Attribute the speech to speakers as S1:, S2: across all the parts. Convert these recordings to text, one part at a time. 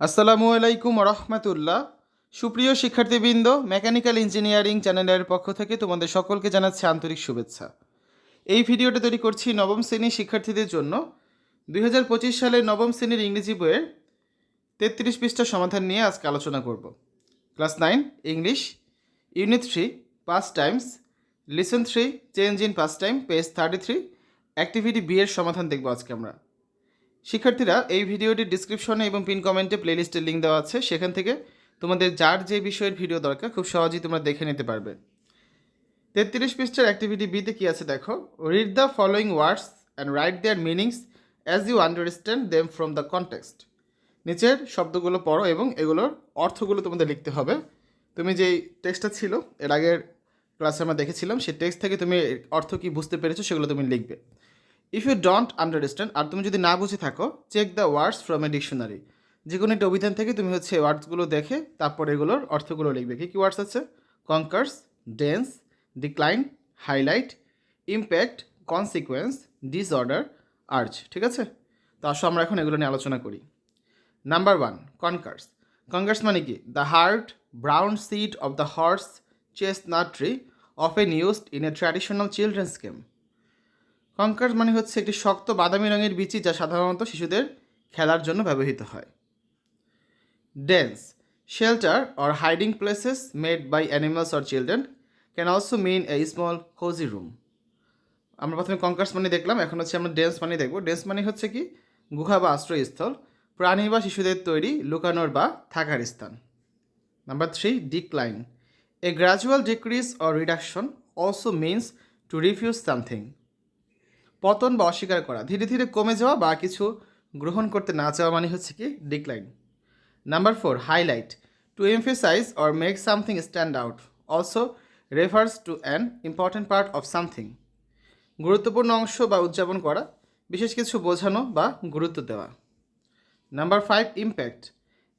S1: আসসালামু আলাইকুম রহমতুল্লাহ সুপ্রিয় শিক্ষার্থীবৃন্দ, মেকানিক্যাল ইঞ্জিনিয়ারিং চ্যানেলের পক্ষ থেকে তোমাদের সকলকে জানাচ্ছি আন্তরিক শুভেচ্ছা। এই ভিডিওটা তৈরি করছি নবম শ্রেণির শিক্ষার্থীদের জন্য। দুই সালের নবম শ্রেণির ইংরেজি বইয়ের তেত্রিশ পৃষ্ঠা সমাধান নিয়ে আজকে আলোচনা করব। Class nine, English, unit three পাঁচ times, lesson three, change in পাঁচ time, page thirty three, activity B এর সমাধান দেখব আজকে আমরা। শিক্ষার্থীরা এই ভিডিওটির ডিসক্রিপশনে এবং পিন কমেন্টে প্লেলিস্টের লিঙ্ক দেওয়া আছে। সেখান থেকে তোমাদের যার যে বিষয়ের ভিডিও দরকার, খুব সহজেই তোমরা দেখে নিতে পারবে। তেত্রিশ পৃষ্ঠার অ্যাক্টিভিটি বিতে কী আছে দেখো? Read the following words and write their meanings as you understand them from the context নিচের শব্দগুলো পড়ো এবং এগুলোর অর্থগুলো তোমাদের লিখতে হবে। তুমি যেই টেক্সটটা ছিল, এর আগের ক্লাসে আমরা দেখেছিলাম, সেই টেক্সট থেকে তুমি অর্থ কী বুঝতে পেরেছ সেগুলো তুমি লিখবে। ইফ ইউ ডোন্ট আন্ডারস্ট্যান্ড আর তুমি যদি না বুঝে থাকো check the words from a dictionary যে কোনো একটা অভিধান থেকে তুমি হচ্ছে ওয়ার্ডসগুলো দেখে, তারপর এগুলোর অর্থগুলো লিখবে। কী কী ওয়ার্ডস আছে? Conkers dens decline highlight impact consequence disorder urge ঠিক আছে? তো আসো আমরা এখন এগুলো নিয়ে আলোচনা করি। নাম্বার ওয়ান কনকার্স কনকার্স মানে কি? The hard brown seed of the horse chestnut tree often used in a traditional children's game conker মানে হচ্ছে একটি শক্ত বাদামি রঙের বিচি যা সাধারণত শিশুদের খেলার জন্য ব্যবহৃত হয়। Dens shelter or hiding places made by animals or children can also mean a small cosy room আমরা প্রথমে কঙ্কার্স মানে দেখলাম, এখন হচ্ছে আমরা ডেন্স মানে দেখব। ডেন্স মানে হচ্ছে কি? গুহা বা আশ্রয়স্থল, প্রাণী বা শিশুদের তৈরি, লুকানোর বা থাকার স্থান। Number three decline a gradual decrease or reduction also means to refuse something পতন বা অস্বীকার করা, ধীরে ধীরে কমে যাওয়া বা কিছু গ্রহণ করতে না চাওয়া মানে হচ্ছে কি decline number four highlight to emphasise or make something stand out also refers to an important part of something গুরুত্বপূর্ণ অংশ বা উদযাপন করা, বিশেষ কিছু বোঝানো বা গুরুত্ব দেওয়া. Number five impact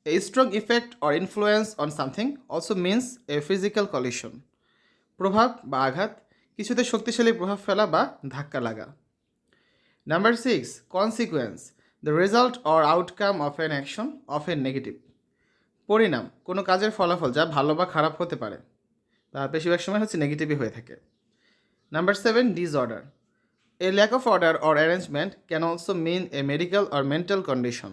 S1: a strong effect or influence on something also means a physical collision প্রভাব বা আঘাত, কিছুতে শক্তিশালী প্রভাব ফেলা বা ধাক্কা লাগা। Number six consequence the result or outcome of an action often negative পরিণাম, কোনো কাজের ফলাফল যা ভালো বা খারাপ হতে পারে, তা বেশিরভাগ সময় হচ্ছে নেগেটিভই হয়ে থাকে। Number seven disorder a lack of order or arrangement can also mean a medical or mental condition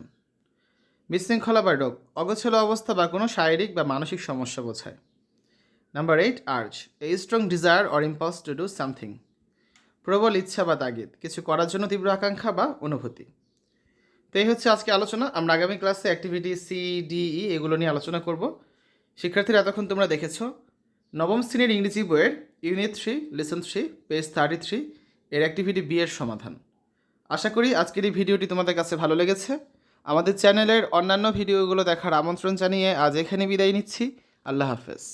S1: বিশৃঙ্খলা বা রোগ, অগোছালো অবস্থা বা কোনো শারীরিক বা মানসিক সমস্যা বোঝায়। Number eight urge a strong desire or impulse to do something প্রবল ইচ্ছা বা তাগিদ কিছু করার জন্য তীব্র আকাঙ্ক্ষা বা অনুভূতি। তো এই হচ্ছে আজকে আলোচনা। আমরা আগামী ক্লাসে অ্যাক্টিভিটি সি ডিই এগুলো নিয়ে আলোচনা করব। শিক্ষার্থীরা, এতক্ষণ তোমরা দেখেছ, নবম শ্রেণির ইংরেজি বইয়ের unit three lesson three page thirty three এর অ্যাক্টিভিটি বি এর সমাধান। আশা করি আজকের এই ভিডিওটি তোমাদের কাছে ভালো লেগেছে। আমাদের চ্যানেলের অন্যান্য ভিডিওগুলো দেখার আমন্ত্রণ জানিয়ে আজ এখানে বিদায় নিচ্ছি। আল্লাহ হাফেজ।